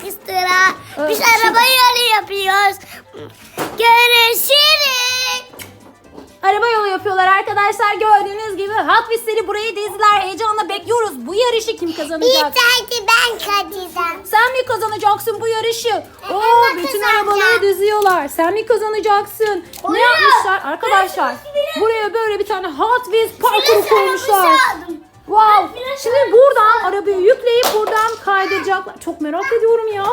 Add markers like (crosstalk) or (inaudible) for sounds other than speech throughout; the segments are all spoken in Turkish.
olmak istiyorlar. Biz Evet, araba yolu yapıyoruz. Görüşürüz. Araba yolu yapıyorlar arkadaşlar. Gördüğünüz gibi Hot Wheels'leri buraya dizdiler. Heyecanla bekliyoruz. Bu yarışı kim kazanacak? tane ben kazanacağım. Sen mi kazanacaksın bu yarışı? Oo, ben bütün arabaları diziyorlar. Sen mi kazanacaksın? Ne Oluyor. yapmışlar arkadaşlar? Buraya böyle bir tane Hot Wheels parkuru koymuşlar. Wow. Şimdi buradan arabayı yükleyip buradan kaydıracaklar. Çok merak ediyorum ya.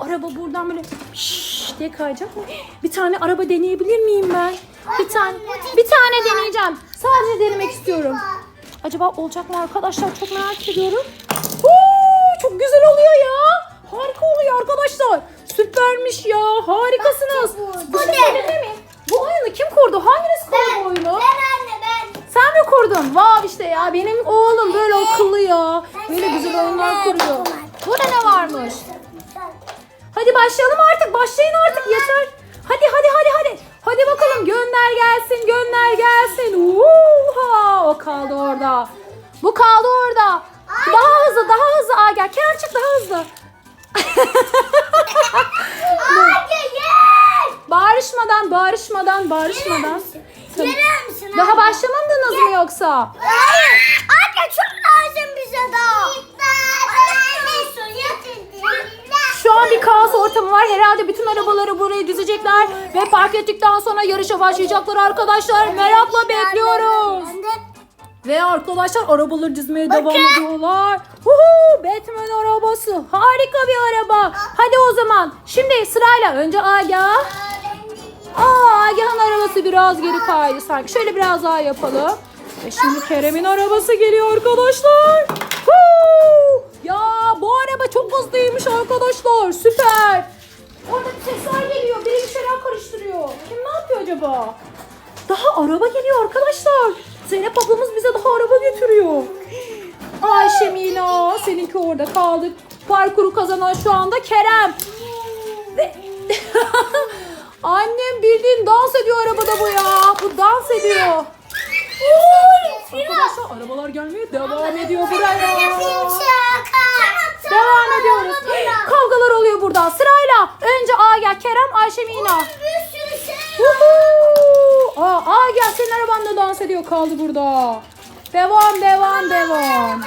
Araba buradan böyle şşş diye kayacak mı? Bir tane araba deneyebilir miyim ben? Bir tane bir tane deneyeceğim. Sadece denemek istiyorum. Acaba olacak mı arkadaşlar? Çok merak ediyorum. Oo, çok güzel oluyor ya. Harika oluyor arkadaşlar. Süpermiş ya. Harikasınız. Bu şey ne? söyleyebilir miyim? Bu oyunu kim kurdu? Hanginiz kurdu bu oyunu? anne ben. Kurdun? Vav işte ya benim oğlum böyle akıllı ya. Böyle güzel oyunlar kuruyor. Burada ne varmış? Hadi başlayalım artık. Başlayın artık yeter. Hadi hadi hadi hadi. Hadi bakalım gönder gelsin gönder gelsin. Uha, o kaldı orada. Bu kaldı orada. Daha hızlı daha hızlı. Gel Kerem çık daha hızlı. (laughs) Bağırışmadan bağırışmadan bağırışmadan. Tamam. Gelir misin? Daha başlamadınız mı yoksa? Hayır. Anne çok lazım bize daha. Şu an bir kaos ortamı var. Herhalde bütün arabaları buraya dizecekler ve park ettikten sonra yarışa başlayacaklar arkadaşlar. Merakla bekliyoruz. Ve arkadaşlar arabaları dizmeye devam ediyorlar. Huhu, Batman arabası. Harika bir araba. Hadi o zaman. Şimdi sırayla önce Agah. Aa, Agah'ın arabası biraz geri kaydı sanki. Şöyle biraz daha yapalım. Ve şimdi Kerem'in arabası geliyor arkadaşlar. Huu! Ya bu araba çok hızlıymış arkadaşlar. Süper. Orada bir sesler geliyor. Biri bir şeyler karıştırıyor. Kim ne yapıyor acaba? Daha araba geliyor arkadaşlar. Zeynep ablamız bize daha araba getiriyor. Ayşe Mina seninki orada kaldı. Parkuru kazanan şu anda Kerem. Ve (laughs) annem bildiğin dans ediyor arabada bu ya. Bu dans ediyor. Arkadaşlar arabalar gelmeye devam ediyor buraya. Devam ediyoruz. Kavgalar oluyor burada. Sırayla. Önce Agah, Kerem, Ayşe Mina. Woohoo! Aa, Agah senin araban da dans ediyor kaldı burada. Devam devam devam.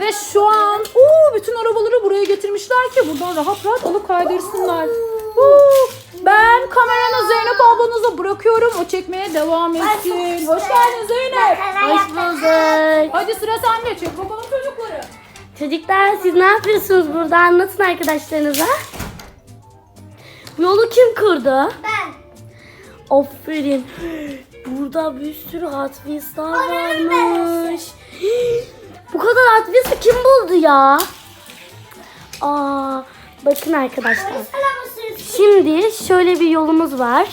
Ve şu an oo, bütün arabaları buraya getirmişler ki buradan rahat rahat alıp kaydırsınlar. Oo, ben kameranı Zeynep ablanıza bırakıyorum. O çekmeye devam etsin. Hoş geldin Zeynep. Hoş bulduk. Hadi sıra sende. Çek bakalım çocukları. Çocuklar siz ne yapıyorsunuz burada? Anlatın arkadaşlarınıza. Bu yolu kim kurdu? Ben. Aferin. Burada bir sürü Hot Wheels'lar varmış. (gasps) Bu kadar Wheels'ı kim buldu ya? Aa, bakın arkadaşlar. Şimdi şöyle bir yolumuz var.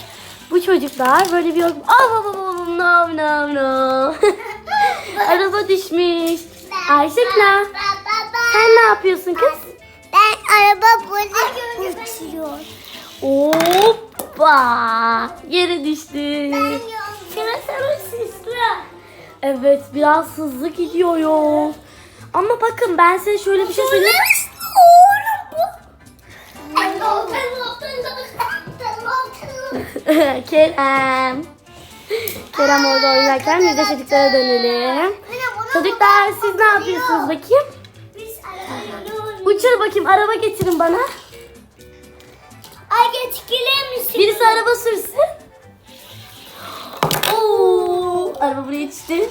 Bu çocuklar böyle bir yol... Aa, no, no, no. Araba düşmüş. Ayşekla. Sen ne yapıyorsun kız? Ben araba böyle uçuyor. Hoppa. Yere düştü. Şimdi sana sisli. Evet biraz hızlı gidiyor yol. Ama bakın ben size şöyle bir şey söyleyeyim. (laughs) Kerem. Kerem orada oynarken biz de çocuklara dönelim. Çocuklar siz ne yapıyorsunuz bakayım? Uçur bakayım araba getirin bana. Ay geçkiler misin? Birisi araba sürsün. Araba buraya yetişti.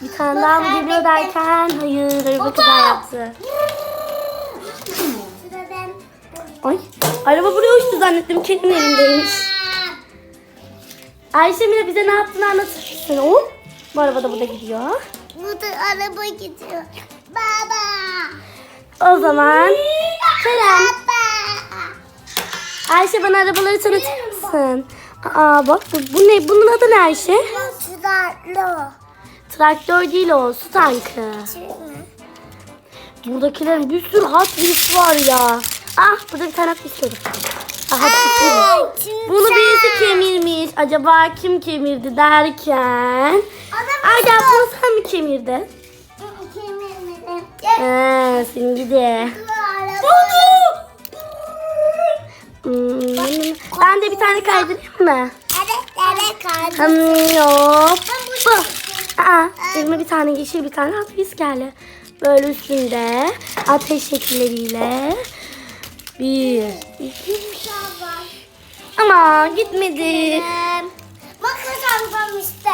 Bir tane daha mı geliyor derken hayır araba kaza yaptı. Ay araba buraya uçtu zannettim kendi elindeymiş. Ayşe Mine bize ne yaptığını anlatır mısın? O, bu araba da burada gidiyor. Burada araba gidiyor. Baba. O zaman Kerem. Ayşe bana arabaları tanıtır mısın? Aa bak bu, bu ne? Bunun adı ne Ayşe? Sıratlı. Traktör değil o su tankı. Buradakilerin bir sürü Hot Wheels var ya. Ah burada bir tane Hot Wheels var. Ah, Hot Wheels var. Bunu birisi kemirmiş. Acaba kim kemirdi derken. Ay bunu sen mi kemirdin? Kemirmedim. Ee, seninki de. Hmm, ben de bir tane kaydırayım mı? Evet evet yok. Bu. Aa, elime bir tane yeşil bir tane hafif geldi. Böyle üstünde ateş şekilleriyle. Bir, iki. Ama gitmedi. Bak kazandım işte.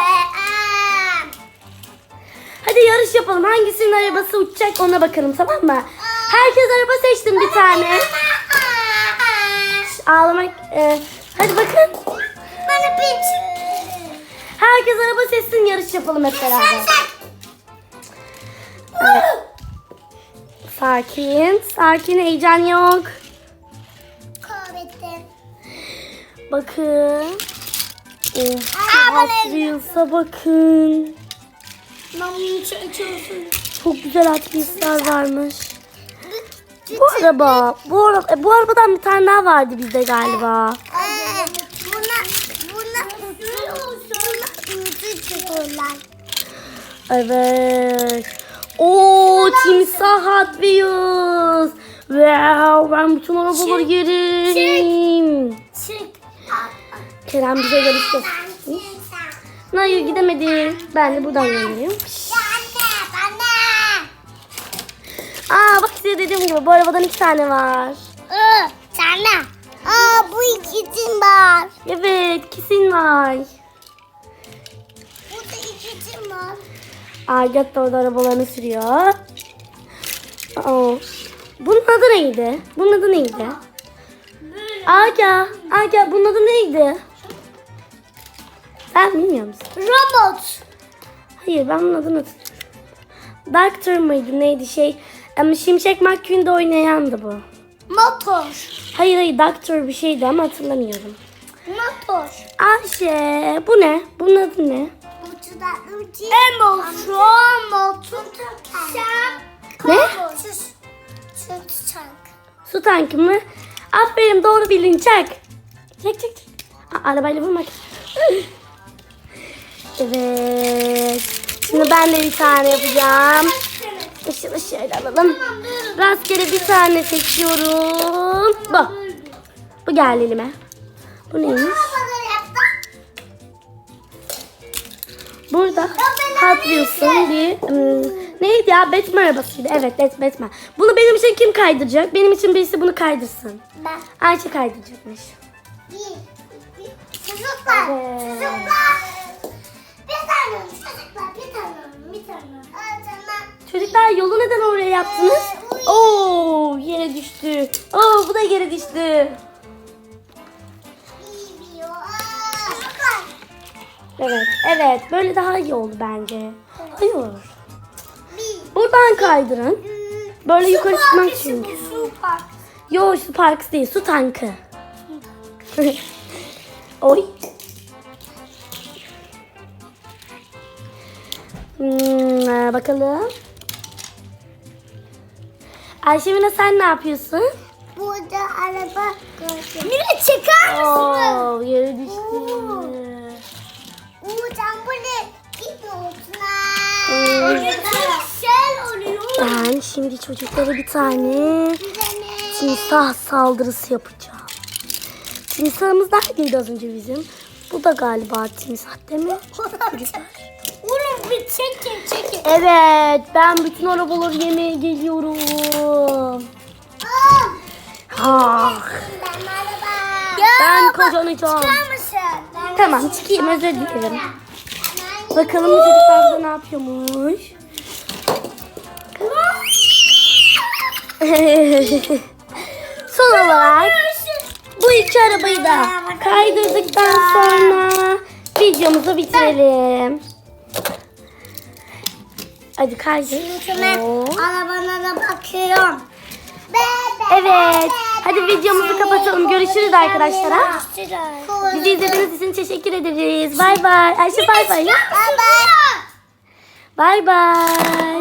Hadi yarış yapalım. Hangisinin arabası uçacak ona bakalım tamam mı? Herkes araba seçtim bir tane. Ağlamak. e, hadi bakın. Bana. Herkes araba seçsin yarış yapalım hep beraber. Sen sen. Sakin. Sakin heyecan yok. Kaybettim. Bakın. Of. Wheels'a bakın. Çekiyorsun. Çok güzel Wheels'lar varmış. Bu araba. Bu, araba, e, bu arabadan bir tane daha vardı bizde galiba. Ee, buna buna buna ucu çıkıyorlar. Evet. Oo timsah Hot Wheels. Wow, ben bütün arabaları yerim. Çık. Kerem bize yarıştı. Hayır gidemedim. Ben de buradan geliyorum. Dediğim gibi bu arabadan iki tane var. Ee, sana. Aa bu ikincin var. Evet kesin var. Bu da ikincin var. Agat da orada arabalarını sürüyor. Aa, bunun adı neydi? Bunun adı neydi? Aga, Aga bunun adı neydi? Sen bilmiyor musun? Robot. Hayır ben bunun adını hatırlıyorum. Doctor mıydı neydi şey? Ama Şimşek McQueen'de oynayandı bu. Motor. Hayır hayır Doctor bir şeydi ama hatırlamıyorum. Motor. Ayşe bu ne? Bunun adı ne? Emotion motor. Ne? Süt çank. Su tankı mı? Aferin doğru bildin çak. Çek çek çek. Aa, arabayla vurmak. (laughs) evet. Şimdi ben de bir tane yapacağım. Işığı şöyle alalım. Rastgele bir tane seçiyorum. Bu. Bu geldi elime. Bu neymiş? Burada Wheels'ın bir ım, neydi ya Batman arabasıydı. Evet Bat- Batman. Bunu benim için kim kaydıracak? Benim için birisi bunu kaydırsın. Ben. Ayşe kaydıracakmış. Bir, iki, Çocuklar, Evet. çocuklar. Yaptınız? Oo yere düştü. Oo bu da yere düştü. Evet evet böyle daha iyi oldu bence. Hayır. Buradan kaydırın. Böyle yukarı çıkmak park. Yo su parkı değil su tankı. (laughs) Oy. Hmm, bakalım. Ayşemine sen ne yapıyorsun? Burada araba gördüm. Mine çıkar mısın? Oo, yere düştü. Gitmiyorsun Hmm. ha. Güzel oluyor. Ben şimdi çocuklara bir tane timsah saldırısı yapacağım. Timsahımız neredeydi az önce bizim? Bu da galiba timsah değil mi? (laughs) Oğlum bir çekin çekin. Evet, ben bütün arabaları yemeye geliyorum. Aa, Ah, ben araba. ben kazanacağım. Çıkar mısın? Ben Tamam, çıkayım özür dilerim. Bakalım bu çocuklar burada ne yapıyormuş. (laughs) Son olarak bu iki arabayı da kaydırdıktan sonra videomuzu bitirelim. Hadi kaydır. Ben Oo. arabana da bakıyorum. Evet. Hadi videomuzu kapatalım. Görüşürüz arkadaşlar. ha? Bizi izlediğiniz için teşekkür ederiz. Bay bay. Ayşe bay bay. Bye bye. Bay bay.